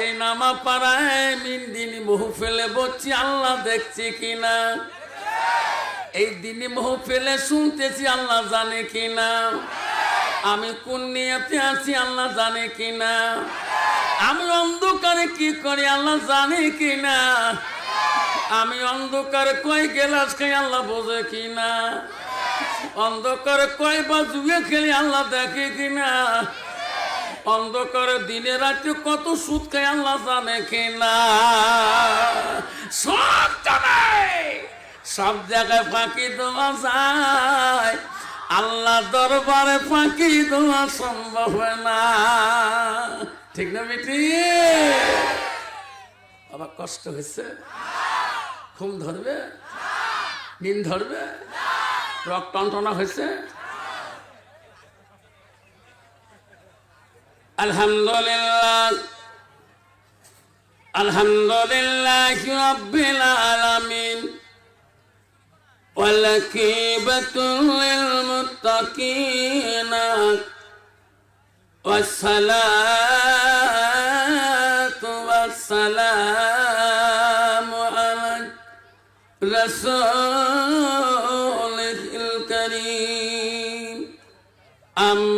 আজকে নামা পাড়ায় মিন্দিনি বহু ফেলে বলছি, আল্লাহ দেখছে কিনা? এই দিনে বহু ফেলে শুনতেছি, আল্লাহ জানে কিনা? আমি কোন নিয়তে আছি, আল্লাহ জানে কিনা? আমি অন্ধকারে কি করি, আল্লাহ জানে কিনা? আমি অন্ধকারে কয় গেলাস খাই, আল্লাহ বোঝে কিনা? অন্ধকারে কয় বা জুয়ে খেলি, আল্লাহ দেখে কিনা? অন্ধকারে দিনে রাতে কত সুদ খাই আল্লাহ জানে কিনা। সব জানে। সব জায়গায় ফাঁকি দেওয়া যায়। আল্লাহ দরবারে ফাঁকি দেওয়া সম্ভব হয় না। ঠিক না বেটি? আবার কষ্ট হয়েছে? ঘুম ধরবে? দিন ধরবে? রক টনটনা হয়েছে? আলহামদুলিল্লাহ আলহামদুলিল্লাহ রব্বিল আলামিন والكيبة للمتقين والصلاة والسلام على رسول الكريم أما بعد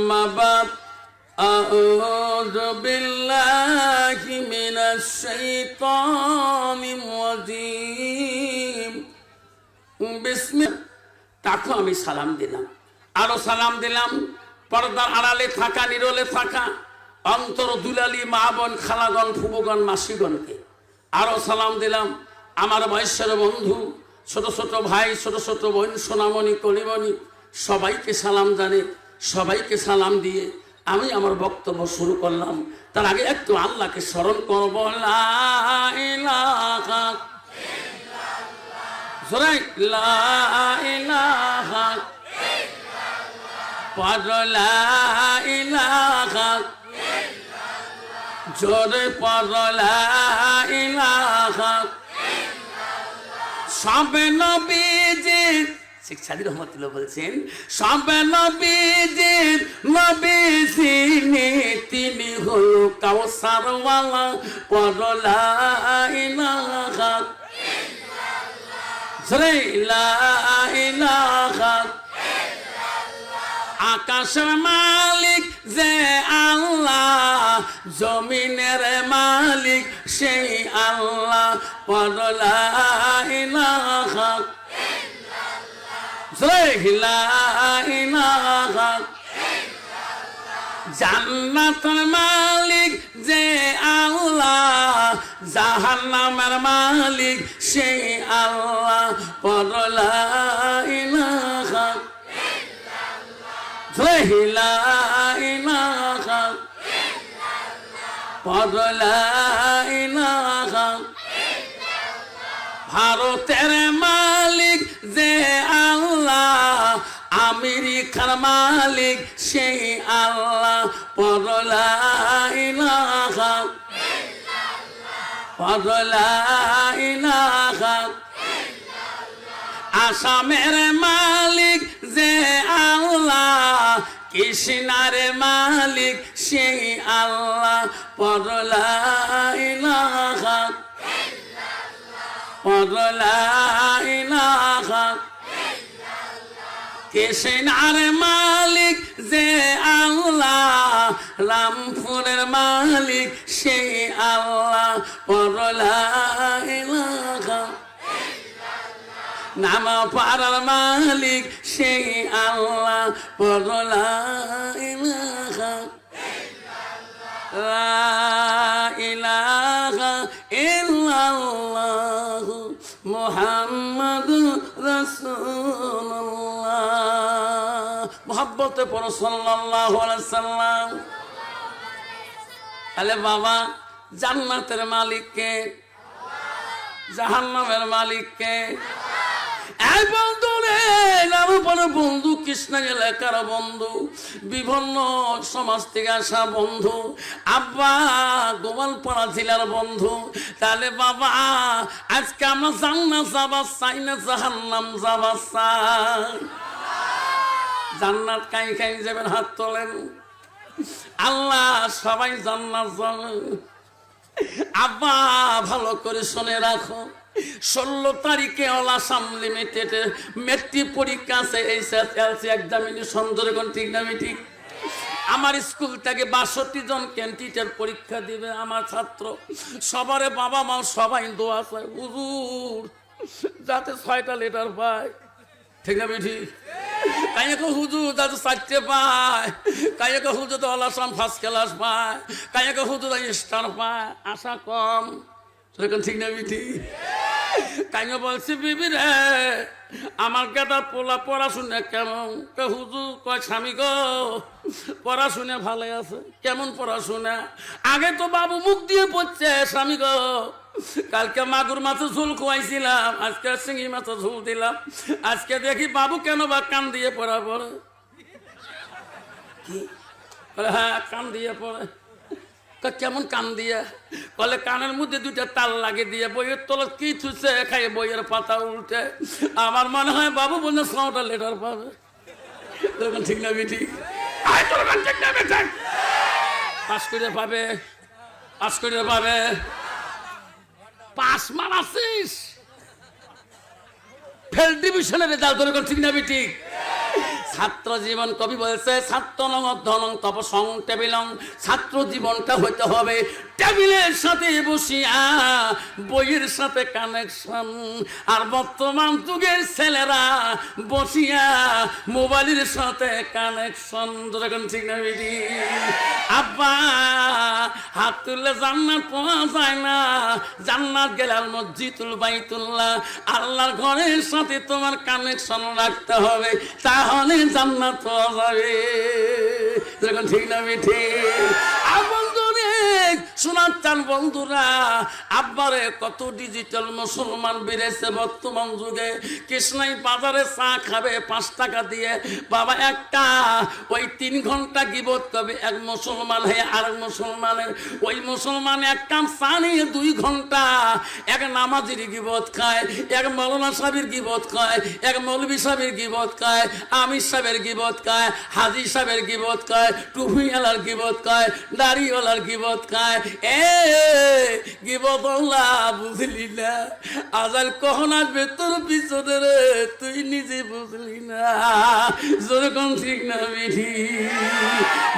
أعوذ بالله من الشيطان الرجيم বিসমি তাকে আমি সালাম দিলাম আরো সালাম দিলাম পর্দার আড়ালে থাকা নিরলে থাকা অন্তর দুলালি মা বোন খালাগণ ফুবগণ মাসিগণকে আরো সালাম দিলাম আমার বয়সের বন্ধু ছোট ছোট ভাই ছোট ছোট বোন সোনামণি কলিমণি সবাইকে সালাম জানে সবাইকে সালাম দিয়ে আমি আমার বক্তব্য শুরু করলাম। তার আগে একটু আল্লাহকে স্মরণ করব। জোরে। লা ইলাহা পর লা ইলাহা জোরে পর লা সবে নবীজির শেখ সাদি রহমতুল্লাহ বলছেন, সবে নবীজির নবী তিনি হল কাউসারওয়ালা, পর লা ইলাহা জোরে ইলাহা আকাশের মালিক যে আল্লাহ, জমিনের মালিক সেই আল্লাহ পরলা ইলাহা জান্নাতের মালিক যে আল্লাহ জাহান্নামের মালিক সেই আল্লাহ পরলা পরলা ভারতের আমেরিকার মালিক সেই আল্লাহ পরলা ইলাহা পরলা ইলাহা আসামের মালিক, যে আল্লাহ। কৃষ্ণার মালিক সেই আল্লাহ পরলা ইলাহা ইলাহা মালিক যে আল্লাহ রামপুরের মালিক, সেই আল্লাহ, পরলা নাম পাড়ার মালিক, সেই আল্লাহ, পরলা ইলাহা ইল্লাল্লাহ। মুহাম্মাদু রাসূলুল্লাহ। মুহাব্বতে পড়ো সাল্লাম। বাবা, জান্নাতের মালিককে, জাহান্নামের মালিককে। এই বন্ধু রে নাম পরে বন্ধু বন্ধু, বিভিন্ন সমাজ থেকে আসা বন্ধু, আব্বা গোপালপাড়া জেলার বন্ধু। তাহলে বাবা, আজকে আমরা জান্নাত যাবা চাই না, জাহান্নাম যাবা চাই। জান্নাত কাই কাই যাবেন, হাত তোলেন। আল্লাহ সবাই জান্নাত যাবে। আব্বা, ভালো করে শুনে রাখো। ষোলো তারিখে অলাসাম লিমিটেডের মেট্রিক পরীক্ষা আছে এই এক্সামিনেশন যেরকম ঠিক না ঠিক? আমার স্কুল থেকে বাষট্টি জন ক্যান্টিটের পরীক্ষা দিবে আমার ছাত্র। সবারে বাবা মা সবাই দোয়া চায়, হুজুর, যাতে ছয়টা লেটার পায়। ঠিক না ঠিক কাইয়াকে হুজুর যাতে চারটে পায়। কাইয়াকে হুজুর তো অলাসাম ফার্স্ট ক্লাস পায়। কাইয়াকে হুজুর স্টার পায়। আশা কম। সেরকম ঠিক না বিঠি কাইয়া বলছি বিবি রে, আমার কেটা পোলা পড়াশুনে কেমন? কে হুজুর কয় স্বামী গো, পড়াশুনে ভালো আছে। কেমন পড়াশোনা? আগে তো বাবু মুখ দিয়ে পড়ছে, স্বামী গো। কালকে মাগুর মাছের ঝুল খুয়াইছিলাম, আজকে শিঙি মাছের ঝুল দিলাম। আজকে দেখি বাবু কেন বা কান দিয়ে পড়া পড়ে? হ্যাঁ কান দিয়ে পড়ে। কেমন কান দিয়ে? বলে, কানের মধ্যে দুইটা তাল লাগিয়ে দিয়ে বইয়ের তলা কি থুছে খাই বইয়ের পাতা উল্টে। আমার মনে হয় বাবু বলে ছটা লেটার পাবে। ঠিক না, বিটি? পাস করে পাবে পাস করে পাবে। পাস মারাছিস ফেল ডিভিশনের রেজাল্ট তোর ঠিক না বিটি? ছাত্র জীবন কবি বলছে ছাত্র ধনং তপ, সং, টেবিলং, ছাত্র জীবনটা হইতে হবে টেবিলের সাথে বসিয়া, বইয়ের সাথে কানেকশন আর বর্তমান যুগের ছেলেরা বসিয়া মোবাইলের সাথে কানেকশন যখন ঠিক না বেরি আব্বা, হাত তুললে জান্নাত পাওয়া যায় না। জান্নাত গেলে আল মসজিদুল বাইতুল্লাহ। আল্লাহর ঘরের সাথে তোমার কানেকশন রাখতে হবে। তাহলে জান্নাত পাওয়া যাবে। যখন ঠিক না মিঠে। শোনার চান বন্ধুরা, আব্বারে কত ডিজিটাল মুসলমান বেড়েছে বর্তমান যুগে। কৃষ্ণাই বাজারে চা খাবে, পাঁচ টাকা দিয়ে। বাবা, একটা, ওই তিন ঘণ্টা গিবত করবে। এক মুসলমান হয়ে আর এক মুসলমানের ওই মুসলমান এক কাম চা নিয়ে দুই ঘণ্টা এক নামাজির গিবত খায়, এক মৌলানা সাহেবের গিবত খায়, এক মৌলবী সাহেবের গিবত খায়, আমির সাহেবের গিবত খায়, হাজি সাহেবের গিবত খায়, টুপিওয়ালার গিবত খায়, দাড়িওয়ালার গিবত খায় এ গিবত বুঝলি না। আজাল কখন আসবে তোর পিছনে রে, তুই নিজে বুঝলি না। যেরকম ঠিক না বিধি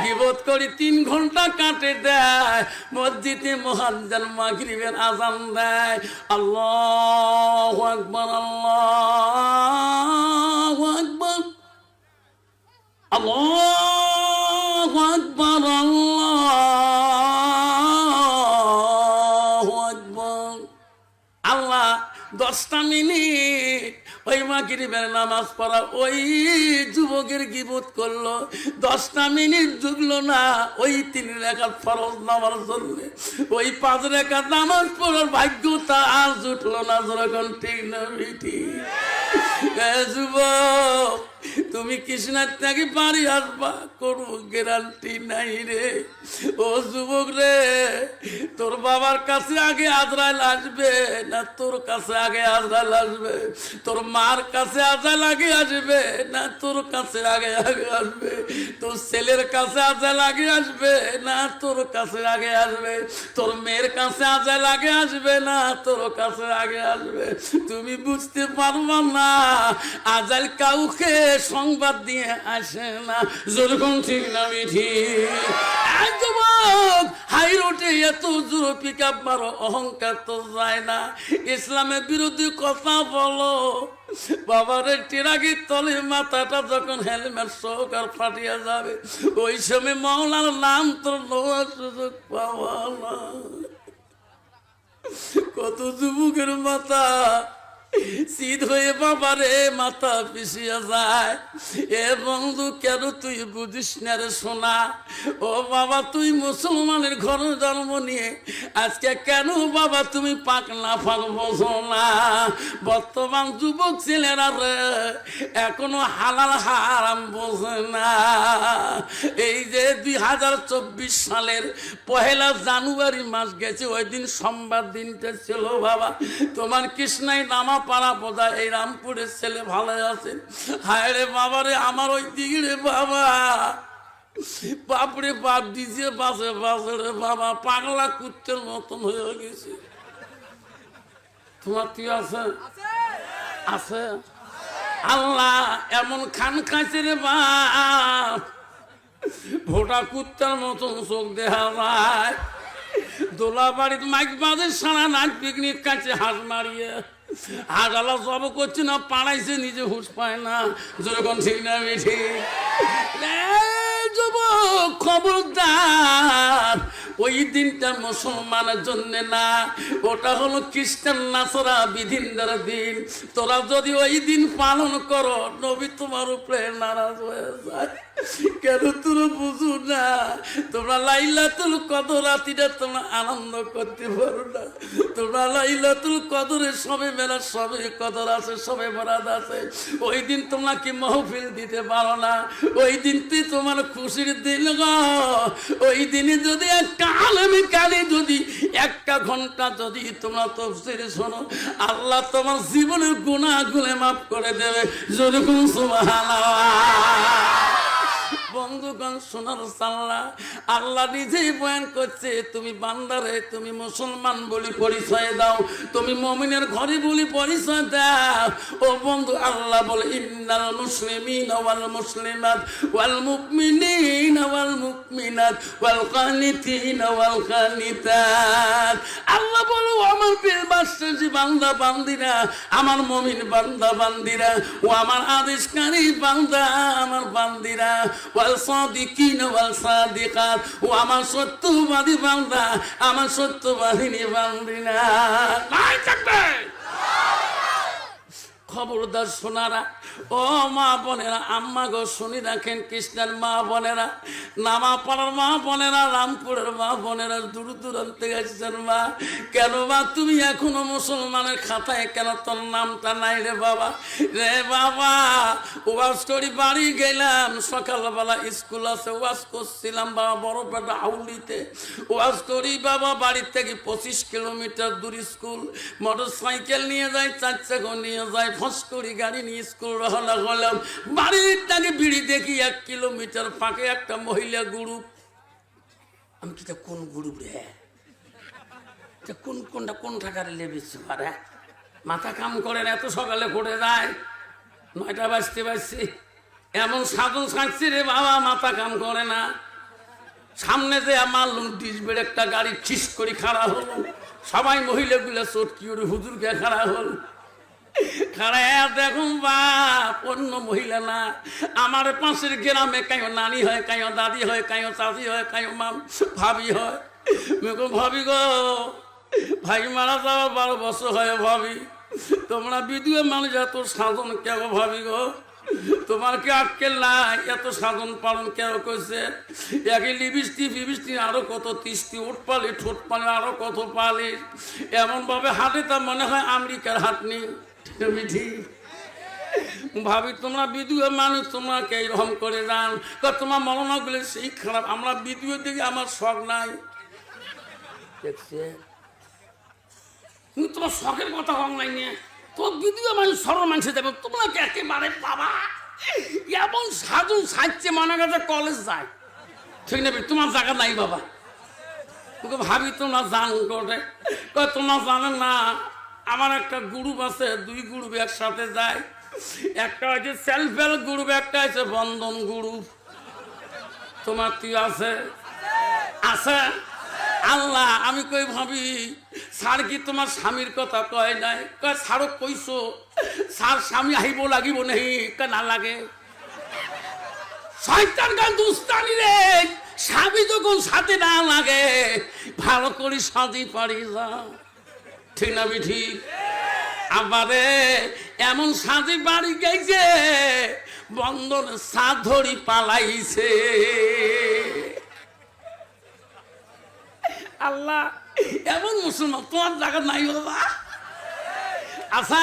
গিবত করি তিন ঘণ্টা কাটে দেয়, মসজিদে মহাজান মাগরিবের আজান দেয়। আল্লাহ আকবর আল্লাহ আকবর। আল্লাহ আকবর, আল্লাহ দশটা মিনিট। ওই মাগরিবের নামাজ পড়া ওই যুবকের গিবোধ করল। দশটা মিনিট ঢুকলো না, ওই তিন রেখার ফরজ নামার জন্য। ওই পাঁচ রেখার নামাজ পড়ার ভাগ্যতা আর জুটলো না যখন ঠিক না যুবক তুমি কৃষ্ণার থেকে বাড়ি আসবা কোনো গ্যারান্টি নাই রে। ও যুবক রে, তোর বাবার কাছে আগে আজরাইল আসবে, না তোর কাছে আগে আজরাইল আসবে? তোর মার কাছে আজাল আগে আসবে, না তোর কাছে আগে আগে আসবে? তোর ছেলের কাছে আজাল আগে আসবে, না তোর কাছে আগে আসবে? তোর মেয়ের কাছে আজাল আগে আসবে, না তোর কাছে আগে আসবে? তুমি বুঝতে পারবা না আজাল কাউকে সংবাদ দিয়ে আসে না। ঠিক না, মিঠি। হাই রোডে এত জোর পিক আপ মারো, অহংকার তো যায় না। ইসলামের বিরোধী কথা বলো। বাবারে, টিরাগির তলে মাথাটা যখন হেলমেট সহকার ফাটিয়া যাবে, ওই সময় মৌলার নাম তো নেওয়ার সুযোগ পাওয়া না। কত যুবকের মাথা শীত হয়ে বাবারে মাথা পিছিয়ে যায়। এ বন্ধু, কেন তুই বুঝিস না রে সোনা? ও বাবা, তুই মুসলমানের ঘরে জন্ম নিয়ে আজকে কেন বাবা তুমি পাক না বোঝো না? বর্তমান যুবক ছেলেরা রে, এখনও হালাল হারাম বোঝে না। এই যে দুই হাজার চব্বিশ সালের পহেলা জানুয়ারি মাস গেছে, ওই দিন সোমবার দিনটা ছিল বাবা। তোমার কৃষ্ণাই নামা পাড়া বোধা এই রামপুরের ছেলে ভালো আছে হায় রে বাবা রে, আমার ওই দিকে বাবা। বাপরে বাপ দিছে বাসে বাসে রে বাবা। পাগলা কুত্তের মতন হয়ে গেছে। তোমার কি আছে? আছে? আল্লাহ, এমন খান খাইছে রে বাপ। ভোটা কুত্তার মতন চোখ দেখা যায়। দোলা বাড়ির মাইক বাজে, সারা নাচ পিকনিক কাছে হাঁস মারিয়ে। হাজালা জব করছে না, পাড়াইছে, নিজে হুশ পায় না। যেরকম ঠিক না বেঠি খবরদার, ওই দিনটা মুসলমানের জন্য না। ওটা হলো খ্রিস্টান নাসরা বিধিনদার দিন। তোরা যদি ওই দিন পালন করো, নবী তোমার উপরে নারাজ হয়ে যায়। কেন তোরা বুঝু না? তোমরা লাইলা লাইলাতুল কদর রাতিটা তোমরা আনন্দ করতে পারো না। তোমরা লাইলা লাইলাতুল কদরে সবে মেলা সবে কদর আছে, সবে বরাদ আছে। ওই দিন তোমরা কি মহফিল দিতে পারো না। ওই দিন তুই তোমার খুশির দিন গো। ওই দিনে যদি একটা আলমী কালে যদি একটা ঘণ্টা যদি তোমরা তফসির শোনো, আল্লাহ তোমার জীবনের গুণা গুলে মাফ করে দেবে। যদি যেরকম সুবহানাল্লাহ। বন্ধুগণ, সোনার সাল্লাহ আল্লাহ নিজেই বয়ান করছে, তুমি বান্দারে, তুমি মুসলমান বলি পরিচয় দাও, তুমি মমিনের ঘরে বলি পরিচয় দাও। ও বন্ধু, আল্লাহ বলে, ইন্নাল মুসলিমিন ওয়াল মুসলিমাত ওয়াল মুমিনিন ওয়াল মুমিনাত ওয়াল কানিতিন ওয়াল কানিতাত আল্লাহ বলো আমার প্রিয় বাদশাহী বান্দা, বান্দিরা, আমার মমিন বান্দা, বান্দিরা, ও আমার আদেশকারী বান্দা, আমার বান্দিরা, ওয়াল সাদিকিন, ওয়াল সাদিকাত, ও আমার সত্যবাদী বান্দা, আমার সত্যবাহিনী বান্দিনা নাই থাকবে। খবরদার সোনারা ও মা বোনেরা, আম্মা গো, শুনি রাখেন কৃষ্ণের মা বোনেরা, নামা পাড়ার মা বোনেরা, রামপুরের মা বোনেরা, দূর দূরান্তে গেছেন মা। কেন মা, তুমি এখনও মুসলমানের খাতায় কেন তোর নামটা নাই রে বাবা? রে বাবা, ওয়াজ করি বাড়ি গেলাম, সকালবেলা স্কুল আছে, ওয়াজ করছিলাম বাবা বড়পেটা আউলিতে ওয়াজ করি বাবা বাড়ির থেকে পঁচিশ কিলোমিটার দূর স্কুল মোটর সাইকেল নিয়ে যায়, চার চাকা নিয়ে যায়, ফস করি গাড়ি নিয়ে স্কুল রওনা হলাম বাড়ির থেকে বিড়ি দেখি এক কিলোমিটার ফাঁকে একটা মহিলা গ্রুপ আমি কি কোন গ্রুপ রে? কোন কোনটা কোন টাকার লেবেছে পারে মাথা কাম করে এত সকালে করে যায়। নয়টা বাজতে বাজছে। এমন সাধু সাজছে রে বাবা, মাথা কাম করে না। সামনে যে আমার ডিসবের একটা গাড়ি ছিস করে খাড়া হলো। সবাই মহিলাগুলো চটকি ওর হুজুরকে খাড়া হল। খাড়া দেখুন বা, অন্য মহিলা না। আমার পাশের গ্রামে কায়ো নানি হয় কায়ো দাদি হয় কায়ো চাচি হয় কায়ো মাম, ভাবি হয়। মেকো ভাবি গো, ভাই মারা যাওয়া বারো বছর হয় ভাবি। তোমরা বিধুয়ে মানুষ, এত সাধন কেন ভাবি গো? তোমার কি আটকেল নাই? এত সাধন পালন কেন করছে? একে লিবিষ্টি ফিবিষ্টি আরও কত তিস্তি উঠ পালি ঠোঁট পালি আরও কত পালি। এমন ভাবে হাটে তা মনে হয় আমেরিকার হাট নেই মিঠি ভাবি, তোমরা বিধুয়ে মানুষ, তোমাকে এইরকম করে যান তোমার মরণা গুলো সেই খারাপ। আমরা বিধুয়ে দিকে আমার শখ নাই। তোমার শখের কথা অনলাইন নিয়ে। তো বিধুয়ে মানুষ সর্ব মানুষে দেবে তোমরা কি একেবারে বাবা। এমন সাধু সাজছে মনে কাছে কলেজ যায়। ঠিক না তোমার জায়গা নাই বাবা। ভাবি, তোমরা জান করে তোমরা জানো না। আমার একটা গ্রুপ আছে, দুই গ্রুপ একসাথে যায়। একটা হচ্ছে সেলফ হেল্প গ্রুপ একটা আছে বন্ধন গ্রুপ তোমার কি আছে? আছে? আল্লাহ, আমি কই ভাবি, স্যার কি তোমার স্বামীর কথা কয় নাই? কয়, স্যারও কইছো, স্যার স্বামী আহিব লাগিব নেহি? কে না লাগে। শয়তান গান দুস্তানি রে, স্বামী যখন সাথে না লাগে, ভালো করে সাজি পারি যা ঠিক না বি ঠিক আবারে এমন সাজি বাড়ি গেছে বন্ধন সাধরি পালাইছে। আল্লাহ, এমন মুসলমান তোমার জায়গা নাই বাবা। আচ্ছা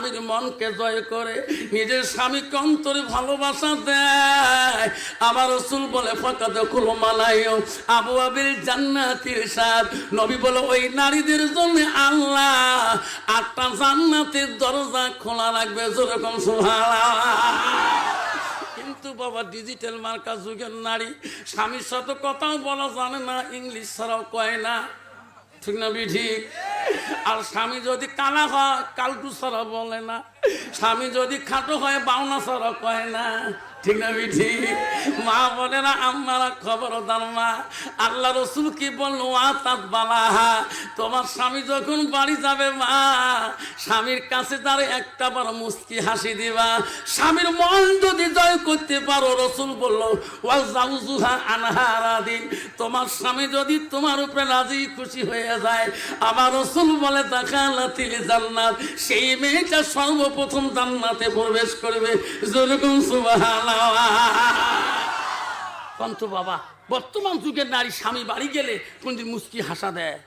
স্বামীর মনকে জয় করে নিজের স্বামীকে অন্তরে ভালোবাসা দেয়। আমার রসুল বলে ফাঁকা দখল মালাইও আবু আবির জান্নাতির সাদ। নবী বলে, ওই নারীদের জন্য আল্লাহ আটটা জান্নাতের দরজা খোলা রাখবে যেরকম সুহালা কিন্তু বাবা, ডিজিটাল মার্কা যুগের নারী, স্বামীর সাথে কথাও বলা জানে না, ইংলিশ ছাড়াও কয় না। ঠিক না, বিধি? আর স্বামী যদি কালা হয়, কালটু সরা বলে না। স্বামী যদি খাটো হয়, বাউনা সরা কয় না। ঠিক না বিধি মা বলে না আমার খবর মা। আল্লাহ রসুল কি বলল? আতাত বালাহা। তোমার স্বামী যখন বাড়ি যাবে, মা, স্বামীর কাছে তার একটা বার মুস্কি হাসি দিবা। স্বামীর মন যদি জয় করতে পারো, রসুল বলল, ওয়াল জাউজুহা আনহারা দিন। তোমার স্বামী যদি তোমার উপরে রাজি, খুশি হয়ে যায় আমার রসুল বলে তাকালাতিল জান্নাত সেই মেয়েটা সর্বপ্রথম জান্নাতে প্রবেশ করবে। যেরকম সুবহানাল্লাহ। কন্ত বাবা, বর্তমান যুগের নারী স্বামী বাড়ি গেলে কোনদিন মুস্কি হাসা দেয়?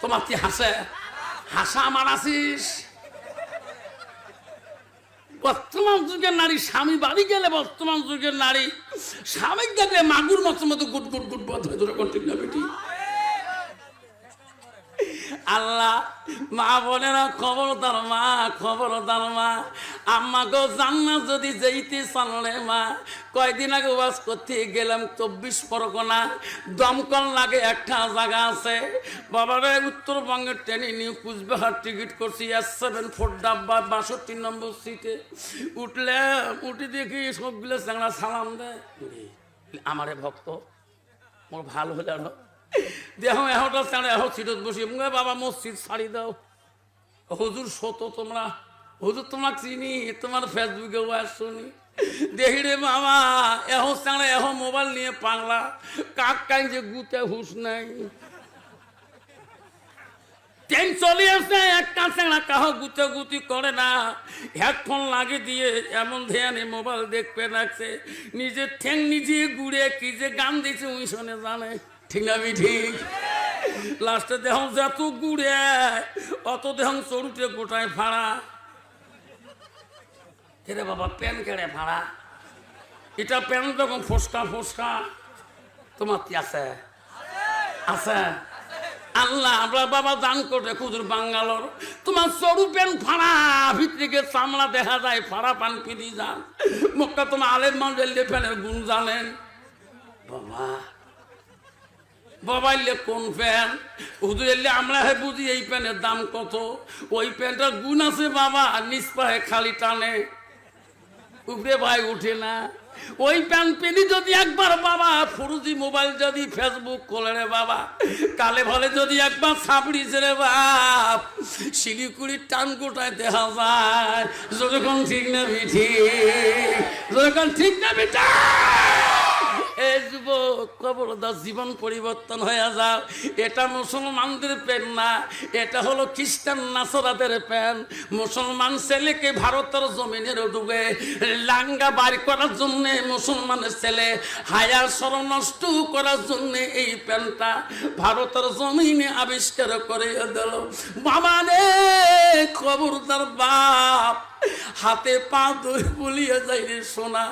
তোমার কি হাসে? হাসা আমার আসিস বর্তমান যুগের নারী স্বামী বাড়ি গেলে বর্তমান যুগের নারী স্বামী দেখলে মাগুর মতো মতো গুট গুট গুট বধ হয়ে ধরে করতে না বেটি। আল্লাহ, মা বলে না খবরদার মা খবরদার মা। আম্মা গো, জান্নাত যদি যেইতে চাললে মা, কয়দিন আগে ওয়াজ করতে গেলাম, চব্বিশ পরগনা, দমকল লাগে একটা জায়গা আছে। বাবারা, উত্তরবঙ্গের ট্রেনে নিয়ে কুচবিহার টিকিট করছি এস সেভেন ফোর ডাব্বা, বাষট্টি নম্বর সিটে। উঠলে, উঠে দেখি সবগুলো চাংড়া সালাম দেয়। আমারে ভক্ত, মোর ভালো হলে না। দেহ এহটা চাঁড়ে এহ সিটত বসি। বাবা, মসজিদ ছাড়ি দাও। হুজুর সত তোমরা। হুজুর, তোমাক চিনি, তোমার ফেসবুকে ওয়াজ শুনি। দেখি রে মামা, এহ চাঁড়ে এহ মোবাইল নিয়ে পাগলা। কাক কাই যে গুতে হুশ নাই। ট্রেন চলে আসে একটা চেঁড়া কাহ গুতে গুতি করে না। হেডফোন লাগে দিয়ে এমন ধ্যানে মোবাইল দেখতে রাখছে নিজের ঠ্যাং নিজে গুড়ে কি যে গান দিয়েছে ওই শোনে জানে। ঠিক না ঠিক? লাস্টে দেহ যত গুড়ে, অত দেহ চড়ুটে গোটায় ভাড়া কেরে বাবা, প্যান কেড়ে ভাড়া। এটা প্যান তখন ফসকা ফসকা। তোমার কি আছে? আছে। আল্লাহ, আমরা বাবা দান করে খুদুর বাঙ্গালোর। তোমার সরু প্যান ফাড়া ভিতরে চামড়া দেখা যায় ফাড়া পান পিদি যান। মুখটা তোমার আলের মাউন্ডেল প্যানের গুণ জানেন। বাবা বাবাইলে কোন প্যান? হুদু এলে আমরা হে বুঝি এই প্যানের দাম কত? ওই প্যান্টটার গুণ আছে বাবা নিচ পায়ে খালি টানে। উপরে ভাই উঠে না। ওই প্যান পেনি যদি একবার বাবা, ফুরুজি মোবাইল যদি ফেসবুক খোলে রে বাবা, কালে ভালে যদি একবার সাপড়ি রে বাপ শিলিগুড়ির টান গোটায় দেখা যায়। যখন ঠিক না বিঠি যখন ঠিক না বিঠা জীবন পরিবর্তন হয়ে যাও। এটা মুসলমানদের প্যান না, এটা হলো খ্রিস্টান নাসরাদের প্যান মুসলমান ছেলেকে ভারতের জমিনের ডুবে লাঙ্গা বাড়ি করার জন্য মুসলমানের ছেলে, হায়ার সর নষ্ট করার জন্য এই প্যানটা ভারতের জমিনে আবিষ্কার করে দিল। বাবা রে খবরদার বাপ, হাতে পা ধরে বলিয়ে যাই রে সোনা,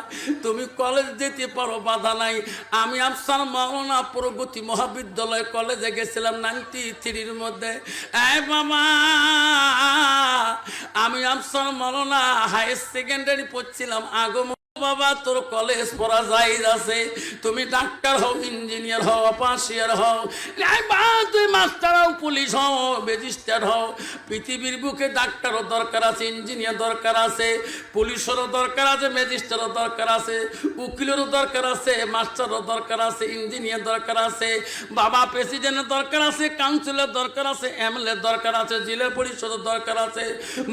তুমি কলেজ যেতে পারো, বাধা নাই। আমি আফসার মাওনা প্রগতি মহাবিদ্যালয় কলেজে গেছিলাম নাইনটি থ্রির মধ্যে। এ বাবা, আমি আফসার মাওনা হায়ার সেকেন্ডারি পড়ছিলাম আগম বাবা তোর কলেজ পড়া যাই আছে তুমি ডাক্তার হও ইঞ্জিনিয়ার হও পাশিয়ার হও বা তুই মাস্টার হও পুলিশ হও ম্যাজিস্ট্রেট হও পৃথিবীর বুকে ডাক্তারও দরকার আছে ইঞ্জিনিয়ার দরকার আছে পুলিশেরও দরকার আছে ম্যাজিস্ট্রেটও দরকার আছে উকিলেরও দরকার আছে মাস্টারও দরকার আছে ইঞ্জিনিয়ার দরকার আছে বাবা প্রেসিডেন্টের দরকার আছে কাউন্সিলের দরকার আছে এমএলএ দরকার আছে জেলা পরিষদের দরকার আছে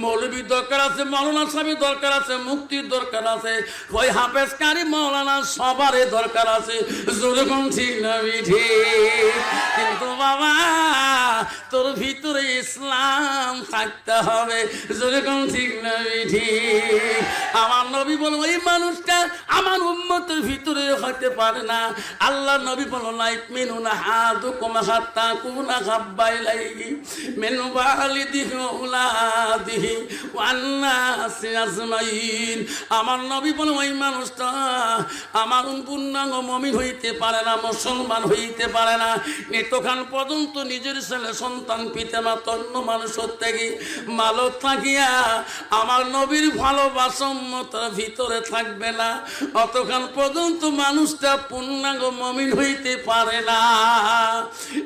মৌলবীর দরকার আছে মৌলানা সাহেবের দরকার আছে মুক্তির দরকার আছে ওই হাফেজ কারি মৌলানা সবারই দরকার আছে। যেরকম ঠিক না ঠিক। কিন্তু বাবা, তোর ভিতরে ইসলাম থাকতে হবে। যেরকম ঠিক না ঠিক। আমার নবী বলো ওই মানুষটা আমার উন্মতের ভিতরে হতে পারে না। আল্লাহ নবী বলো নাই মেনু না হাদু কমা হাত্তা কুনা খাব্বাই লাগি মেনু বালি দিহ উলা দিহি আজমাইন। আমার নবী বলো ওই মানুষটা আমার পূর্ণাঙ্গ মমিন হইতে পারে না, মুসলমান হইতে পারে না। এতক্ষণ পর্যন্ত নিজের ছেলে সন্তান পিতা মাতা অন্য মানুষের থেকে মালক থাকিয়া আমার নবীর ভালোবাসমতার ভিতরে থাকবে না। অতক্ষণ পর্যন্ত মানুষটা পূর্ণাঙ্গ মমিন হইতে পারে না।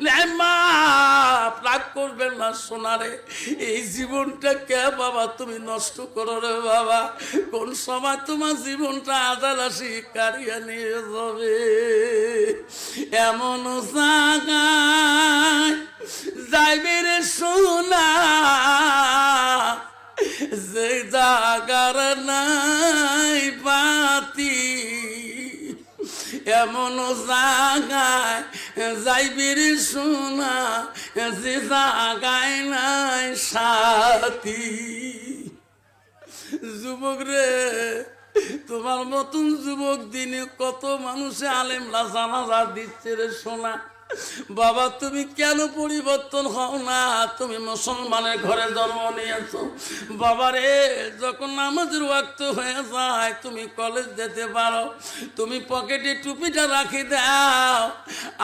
লে মা, রাগ করবেন না সোনারে, এই জীবনটা কে বাবা তুমি নষ্ট করো রে বাবা। কোন সময় তোমার জীবনটা আদালাসি কারিয়া নিয়ে যাবে? এমন জায়গায় যাইবে রে সোনা, যে জাগার নাই পাতি এমন জাগায় যাইবির শোনা যে জাগায় নাই সাথী। যুবক রে তোমার মতন যুবক দিনে কত মানুষে আলেমরা জানাজা দিচ্ছে রে সোনা। বাবা, তুমি কেন পরিবর্তন হও না? তুমি মুসলমানের ঘরে জন্ম নিয়েছো। বাবা রে, যখন নামাজের ওয়াক্ত হয়ে যায়, তুমি কলেজ যেতে পারো। তুমি পকেটে টুপিটা রাখি দাও।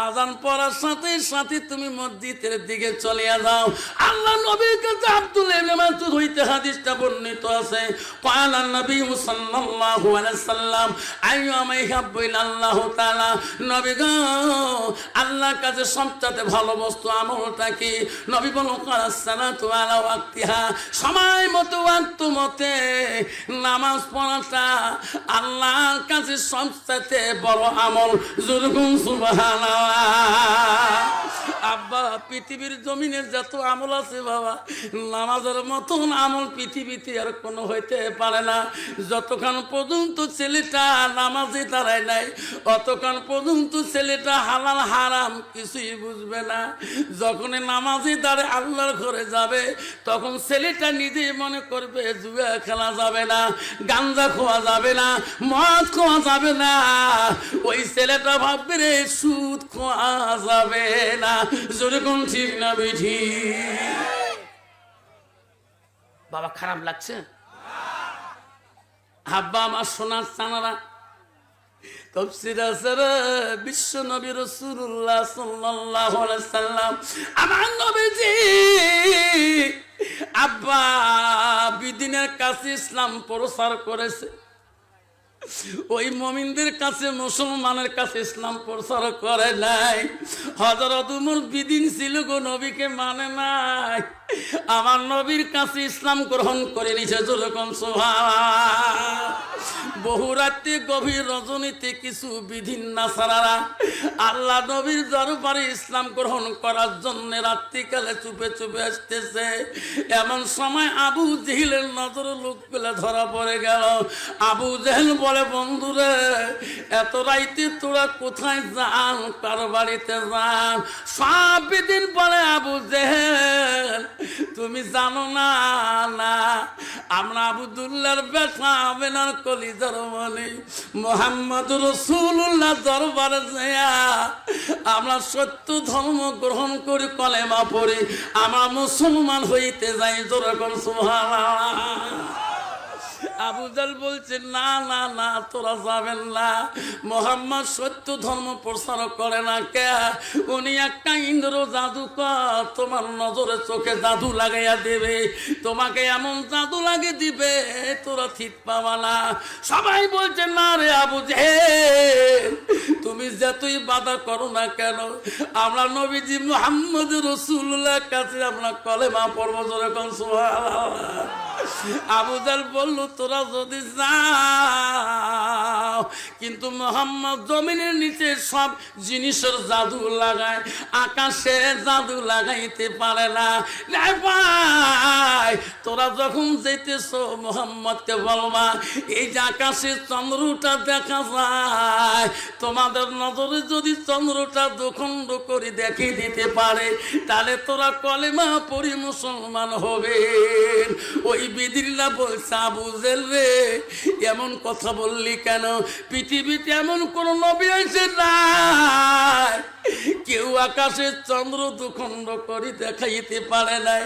আজান পড়ার সাথে সাথে তুমি মসজিদের দিকে চলে যাও। আল্লাহ নবীর কাছে আব্দুল মাসউদ হইতে হাদিসটা বর্ণিত আছে। পালা নবী সাল্লাল্লাহু আলাইহি সাল্লাম আইয়ামা ইহাব্বু ইলাল্লাহু তাআলা। নবী গো আল্লাহর কাছে সবচেয়ে ভালো বস্তু, আমলটা কি? নবী বলো সময় মতো মতে নামাজ পড়াটা আল্লাহর কাছে সবচেয়ে বড় আমল। জুরগুন সুবহানাল্লাহ। আব্বা, পৃথিবীর জমিনের যত আমল আছে বাবা, নামাজের মতন আমল পৃথিবীতে আর কোনো হইতে পারে না। যতক্ষণ পর্যন্ত ছেলেটা নামাজে দাঁড়ায় নাই, অতক্ষণ পর্যন্ত ছেলেটা হালাল, হারাম কিছুই বুঝবে না। যখন নামাজে দাঁড়ায় আল্লাহর ঘরে যাবে, তখন ছেলেটা নিজেই মনে করবে, জুয়া খেলা যাবে না, গাঞ্জা খোয়া যাবে না, মদ খোয়া যাবে না। ওই ছেলেটা ভাববে রে, সুদ খোয়া যাবে না। যেরকম ঠিক না বেঠি বাবা, খারাপ লাগছে? হাব্বা আমার সোনার চানারা তফসির সাল্লাম আব্বা বিদিনের কাছে ইসলাম প্রচার করেছে। ওই কাছে, মুসলমানের কাছে ইসলাম করে নাই। হজরত উমর বিদিন ছিল গো, নবীকে মানে নাই। আমার নবীর কাছে ইসলাম গ্রহণ করে নিছে যেরকম সোহা। বহু রাত্রে গভীর রজনীতে কিছু বিধিন নাসারারা আল্লাহ নবীর দরবারে ইসলাম গ্রহণ করার জন্য রাত্রিকালে চুপে চুপে আসতেছে। এমন সময় আবু জেহিলের নজর লোক পেলে ধরা পড়ে গেল। আবু জেহেল বলে, বন্ধুরে, এত রাইতে তোরা কোথায় যান? কার বাড়িতে যান? সব বিদিন বলে আবু জেহেল। তুমি জানো না না। আমরা আবুদুল্লার বেশা আবেনার কলি মনে মোহাম্মদ রসুল্লাহ দরবারে যাইয়া আমরা সত্য ধর্ম গ্রহণ করি, কলেমা পড়ি। আমরা মুসলমান হইতে যাই যেরকম আবুজাল বলছে, না না না, তোরা যাবেন না। মোহাম্মদ সত্য ধর্ম প্রচার করে না কে? উনি একটা ইন্দ্র জাদুকর। তোমার নজরে চোখে জাদু লাগাইয়া দেবে। তোমাকে এমন জাদু লাগে দিবে, তোরা ঠিক পাবা না। সবাই বলছে, না রে আবু জেহেল, তুমি যতই বাধা করো না কেন? আমরা নবীজি মোহাম্মদ রসুল্লাহ কাছে আমরা কলেমা পর্ব যেরকম আবুদাল বলল, তোরা যদি যাও, কিন্তু মোহাম্মদ জমিনের নিচে সব জিনিসের জাদু লাগায়, আকাশে জাদু লাগাইতে পারে না। ভাই, তোরা যখন যেতেছ মোহাম্মদকে বলবা, এই যে আকাশে চন্দ্রটা দেখা যায়, তোমাদের নজরে যদি চন্দ্রটা দুখণ্ড করে দেখিয়ে দিতে পারে, তাহলে তোরা কলেমা পরি মুসলমান হবে ওই বিদিল্লা বলছে আবু জেল রে। এমন কথা বললি কেন? পৃথিবীতে এমন কোন নবী হয়েছে নাই। কেউ আকাশে চন্দ্র দুখণ্ড করে দেখাইতে পারে নাই।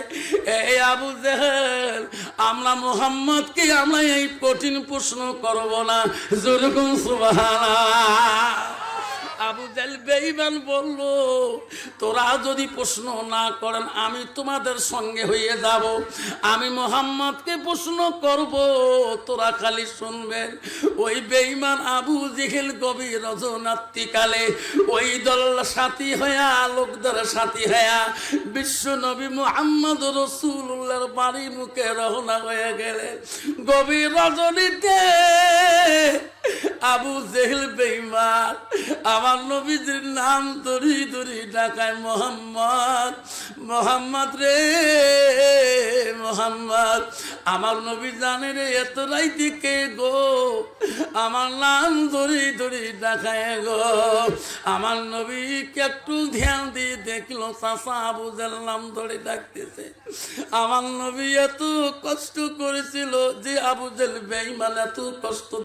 এই আবু জেহেল, আমরা মোহাম্মদকে আমরা এই কঠিন প্রশ্ন করব না। যেরকম সুবহানাল্লাহ। আবু জাল বেঈমান বলল, তোরা যদি প্রশ্ন না করেন, আমি তোমাদের সঙ্গে হয়ে যাব। আমি মোহাম্মদকে প্রশ্ন করব। তোরা খালি শুনবেন ওই বেঈমান আবু জেহেল গভীর রজনাত্রিকালে ওই দল সাথী হয়া লোকদের সাথী হয়া বিশ্ব নবী মোহাম্মদ রসুল্লাহর বাড়ি মুখে রহনা হয়ে গেলেন গভীর রজনীতে আবু জেহেল বেঈমান আমার নবীজির নাম ধরি ধরি ডাকায়, মোহাম্মদ মোহাম্মদ রে, মোহাম্মদ, আমার নবী জানে রে এত রাইতে কে গো? আমার নাম ধরি ধরি ডাকায় গো। আমার নবীকে একটু ধ্যান দিয়ে দেখল চাষা জেল নাম ধরে ডাকতেছে। আমার নবী এত কষ্ট করেছিল যে আবু জেল বেঈমান এত কষ্ট